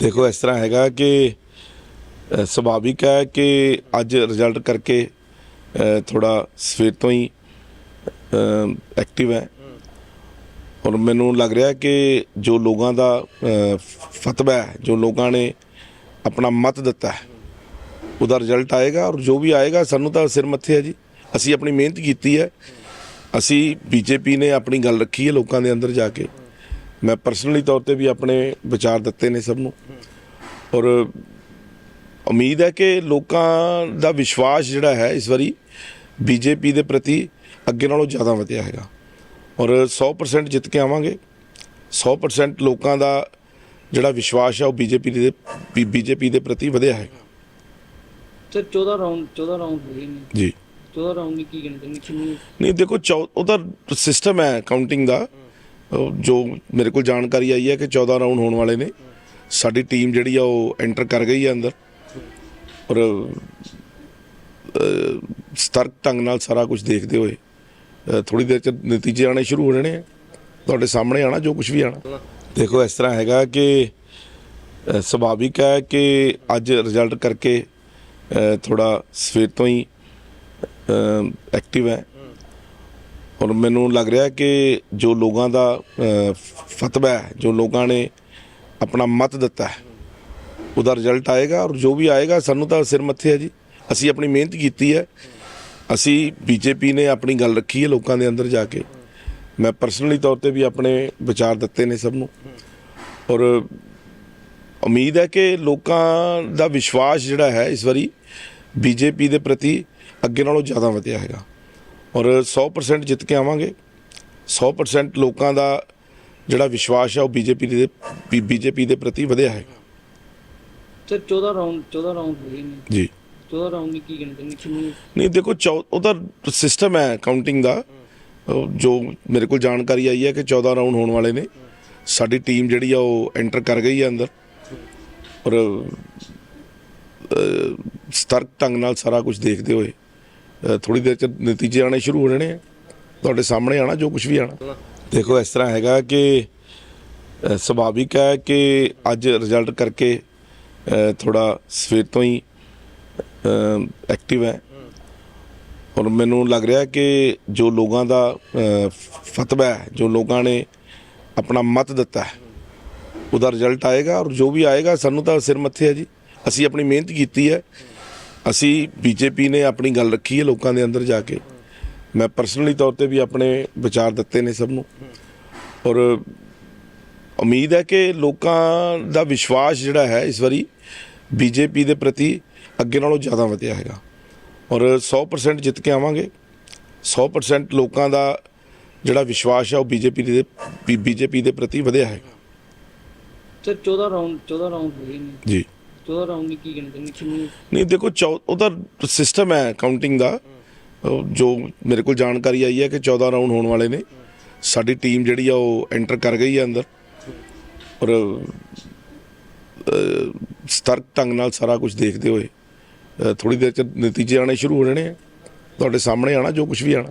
ਦੇਖੋ, ਇਸ ਤਰ੍ਹਾਂ ਹੈਗਾ ਕਿ ਸੁਭਾਵਿਕ ਹੈ ਕਿ ਅੱਜ ਰਿਜ਼ਲਟ ਕਰਕੇ ਥੋੜਾ ਸਵੇਰ ਤੋਂ ਹੀ ਐਕਟਿਵ ਹੈ। ਔਰ ਮੈਨੂੰ ਲੱਗ ਰਿਹਾ ਕਿ ਜੋ ਲੋਕਾਂ ਦਾ ਫਤਵਾ ਹੈ, ਜੋ ਲੋਕਾਂ ਨੇ ਆਪਣਾ ਮਤ ਦਿੱਤਾ ਹੈ, ਉਹਦਾ ਰਿਜ਼ਲਟ ਆਏਗਾ ਔਰ ਜੋ ਵੀ ਆਏਗਾ, ਸਾਨੂੰ ਤਾਂ ਸਿਰ ਮੱਥੇ ਹੈ ਜੀ। ਅਸੀਂ ਆਪਣੀ ਮਿਹਨਤ ਕੀਤੀ ਹੈ। ਅਸੀਂ ਬੀਜੇਪੀ ਨੇ ਆਪਣੀ ਗੱਲ ਰੱਖੀ ਹੈ ਲੋਕਾਂ ਦੇ ਅੰਦਰ ਜਾ ਕੇ। ਮੈਂ ਪਰਸਨਲੀ ਤੌਰ ਤੇ ਵੀ ਆਪਣੇ ਵਿਚਾਰ ਦਿੱਤੇ ਨੇ ਸਭ ਨੂੰ। ਔਰ ਉਮੀਦ ਹੈ ਕਿ ਲੋਕਾਂ ਦਾ ਵਿਸ਼ਵਾਸ ਜਿਹੜਾ ਹੈ ਇਸ ਵਾਰੀ ਬੀਜੇਪੀ ਦੇ ਪ੍ਰਤੀ ਅੱਗੇ ਨਾਲੋਂ ਜ਼ਿਆਦਾ ਵਧਿਆ ਹੈਗਾ। ਔਰ 100% ਜਿੱਤ ਕੇ ਆਵਾਂਗੇ। 100% ਲੋਕਾਂ ਦਾ ਜਿਹੜਾ ਵਿਸ਼ਵਾਸ ਹੈ ਉਹ ਬੀਜੇਪੀ ਦੇ ਬੀਜੇਪੀ ਦੇ ਪ੍ਰਤੀ ਵਧਿਆ ਹੈਗਾ ਸਰ 14 ਰਾਉਂਡ 14 ਰਾਉਂਡ ਹੋਏ ਨੇ। ਜੀ। 14 ਰਾਉਂਡ ਕੀ ਗਿਣਦੇ ਨੇ? ਕਿੰਨੀ? ਨਹੀਂ ਦੇਖੋ ਉਹਦਾ ਸਿਸਟਮ ਹੈ ਕਾਊਂਟਿੰਗ ਦਾ। ਜੋ ਮੇਰੇ ਕੋਲ ਜਾਣਕਾਰੀ ਆਈ ਹੈ ਕਿ 14 ਰਾਊਂਡ ਹੋਣ ਵਾਲੇ ਨੇ। ਸਾਡੀ ਟੀਮ ਜਿਹੜੀ ਆ ਉਹ ਐਂਟਰ ਕਰ ਗਈ ਹੈ ਅੰਦਰ। ਔਰ ਸਤਰਕ ਢੰਗ ਨਾਲ ਸਾਰਾ ਕੁਝ ਦੇਖਦੇ ਹੋਏ ਥੋੜੀ ਦੇਰ ਚ ਨਤੀਜੇ ਆਣੇ ਸ਼ੁਰੂ ਹੋ ਜਾਣੇ ਆ। ਤੁਹਾਡੇ ਸਾਹਮਣੇ ਆਣਾ ਜੋ ਕੁਝ ਵੀ ਆਣਾ ਦੇਖੋ, ਇਸ ਤਰ੍ਹਾਂ ਹੈਗਾ ਕਿ ਸੁਭਾਵਿਕ ਹੈ ਕਿ ਅੱਜ ਰਿਜ਼ਲਟ ਕਰਕੇ ਥੋੜਾ ਸਵੇਰ ਤੋਂ ਹੀ ਐਕਟਿਵ ਹੈ। ਔਰ ਮੈਨੂੰ ਲੱਗ ਰਿਹਾ ਕਿ ਜੋ ਲੋਕਾਂ ਦਾ ਫਤਵਾ ਹੈ, ਜੋ ਲੋਕਾਂ ਨੇ ਆਪਣਾ ਮਤ ਦਿੱਤਾ ਹੈ, ਉਹਦਾ ਰਿਜ਼ਲਟ ਆਏਗਾ ਔਰ ਜੋ ਵੀ ਆਏਗਾ ਸਾਨੂੰ ਤਾਂ ਸਿਰ ਮੱਥੇ ਹੈ ਜੀ। ਅਸੀਂ ਆਪਣੀ ਮਿਹਨਤ ਕੀਤੀ ਹੈ। ਅਸੀਂ ਬੀਜੇਪੀ ਨੇ ਆਪਣੀ ਗੱਲ ਰੱਖੀ ਹੈ ਲੋਕਾਂ ਦੇ ਅੰਦਰ ਜਾ ਕੇ। ਮੈਂ ਪਰਸਨਲੀ ਤੌਰ ਤੇ ਵੀ ਆਪਣੇ ਵਿਚਾਰ ਦਿੱਤੇ ਨੇ ਸਭ ਨੂੰ। ਔਰ ਉਮੀਦ ਹੈ ਕਿ ਲੋਕਾਂ ਦਾ ਵਿਸ਼ਵਾਸ ਜਿਹੜਾ ਹੈ ਇਸ ਵਾਰੀ ਬੀਜੇਪੀ ਦੇ ਪ੍ਰਤੀ ਅੱਗੇ ਨਾਲੋਂ ਜ਼ਿਆਦਾ ਵਧਿਆ ਹੈਗਾ ਔਰ 100% ਜਿੱਤ ਕੇ ਆਵਾਂਗੇ। 100% ਲੋਕਾਂ ਦਾ ਜਿਹੜਾ ਵਿਸ਼ਵਾਸ ਹੈ ਉਹ ਬੀਜੇਪੀ ਦੇ ਬੀਜੇਪੀ ਦੇ ਪ੍ਰਤੀ ਵਧਿਆ ਹੈਗਾ ਸਰ 14 ਰਾਉਂਡ 14 ਰਾਉਂਡ ਹੋਏ ਨੇ। ਜੀ। 14 ਰਾਉਂਡ ਕੀ ਕਿੰਨੀ? ਨਹੀਂ ਦੇਖੋ ਉਹਦਾ ਸਿਸਟਮ ਹੈ ਕਾਊਂਟਿੰਗ ਦਾ। ਜੋ ਮੇਰੇ ਕੋਲ ਜਾਣਕਾਰੀ ਆਈ ਹੈ ਕਿ 14 ਰਾਊਂਡ ਹੋਣ ਵਾਲੇ ਨੇ। ਸਾਡੀ ਟੀਮ ਜਿਹੜੀ ਆ ਉਹ ਐਂਟਰ ਕਰ ਗਈ ਹੈ ਅੰਦਰ। ਔਰ ਸਤਰਕ ਢੰਗ ਨਾਲ ਸਾਰਾ ਕੁਝ ਦੇਖਦੇ ਹੋਏ। ਥੋੜੀ ਦੇਰ ਚ ਨਤੀਜੇ ਆਣੇ ਸ਼ੁਰੂ ਹੋ ਜਾਣੇ ਆ। ਤੁਹਾਡੇ ਸਾਹਮਣੇ ਆਣਾ ਜੋ ਕੁਝ ਵੀ ਆਣਾ ਦੇਖੋ, ਇਸ ਤਰ੍ਹਾਂ ਹੈਗਾ ਕਿ ਸੁਭਾਵਿਕ ਹੈ ਕਿ ਅੱਜ ਰਿਜ਼ਲਟ ਕਰਕੇ ਥੋੜਾ ਸਵੇਰ ਤੋਂ ਹੀ ਐਕਟਿਵ ਹੈ। ਔਰ ਮੈਨੂੰ ਲੱਗ ਰਿਹਾ ਕਿ ਜੋ ਲੋਕਾਂ ਦਾ ਫਤਵਾ ਹੈ, ਜੋ ਲੋਕਾਂ ਨੇ ਆਪਣਾ ਮਤ ਦਿੱਤਾ ਹੈ, ਉਹਦਾ ਰਿਜ਼ਲਟ ਆਏਗਾ। ਔਰ ਜੋ ਵੀ ਆਏਗਾ, ਸਾਨੂੰ ਤਾਂ ਸਿਰ ਮੱਥੇ ਹੈ ਜੀ। ਅਸੀਂ ਆਪਣੀ ਮਿਹਨਤ ਕੀਤੀ ਹੈ। ਅਸੀਂ ਬੀਜੇਪੀ ਨੇ ਆਪਣੀ ਗੱਲ ਰੱਖੀ ਹੈ ਲੋਕਾਂ ਦੇ ਅੰਦਰ ਜਾ ਕੇ। ਮੈਂ ਪਰਸਨਲੀ ਤੌਰ ਤੇ ਵੀ ਆਪਣੇ ਵਿਚਾਰ ਦਿੱਤੇ ਨੇ ਸਭ ਨੂੰ। ਔਰ ਉਮੀਦ ਹੈ ਕਿ ਲੋਕਾਂ ਦਾ ਵਿਸ਼ਵਾਸ ਜਿਹੜਾ ਹੈ ਇਸ ਵਾਰੀ ਬੀਜੇਪੀ ਦੇ ਪ੍ਰਤੀ ਅੱਗੇ ਨਾਲੋਂ ਜ਼ਿਆਦਾ ਵਧਿਆ ਹੈਗਾ। ਔਰ 100% ਜਿੱਤ ਕੇ ਆਵਾਂਗੇ। 100% ਲੋਕਾਂ ਦਾ ਜਿਹੜਾ ਵਿਸ਼ਵਾਸ ਹੈ ਉਹ ਬੀਜੇਪੀ ਦੇ ਬੀਜੇਪੀ ਦੇ ਪ੍ਰਤੀ ਵਧਿਆ ਹੈਗਾ। ਸਰ 14 ਰਾਉਂਡ 14 ਰਾਉਂਡ ਹੋਏ ਨੇ। ਜੀ। 14 ਰਾਉਂਡ ਕੀ ਗਿਣਦੇ ਨੇ ਕਿੰਨੀ? ਨਹੀਂ ਦੇਖੋ ਚੌ- ਉਹਦਾ ਸਿਸਟਮ ਹੈ ਕਾਊਂਟਿੰਗ ਦਾ। ਉਹ ਜੋ ਮੇਰੇ ਕੋਲ ਜਾਣਕਾਰੀ ਆਈ ਹੈ ਕਿ 14 ਰਾਊਂਡ ਹੋਣ ਵਾਲੇ ਨੇ। ਸਾਡੀ ਟੀਮ ਜਿਹੜੀ ਆ ਉਹ ਐਂਟਰ ਕਰ ਗਈ ਹੈ ਅੰਦਰ। ਔਰ ਅ, ਸਤਰਕ ਢੰਗ ਨਾਲ ਸਾਰਾ ਕੁਝ ਦੇਖਦੇ ਹੋਏ ਥੋੜੀ ਦੇਰ ਚ ਨਤੀਜੇ ਆਣੇ ਸ਼ੁਰੂ ਹੋ ਜਾਣੇ ਆ। ਤੁਹਾਡੇ ਸਾਹਮਣੇ ਆਣਾ ਜੋ ਕੁਝ ਵੀ ਆਣਾ।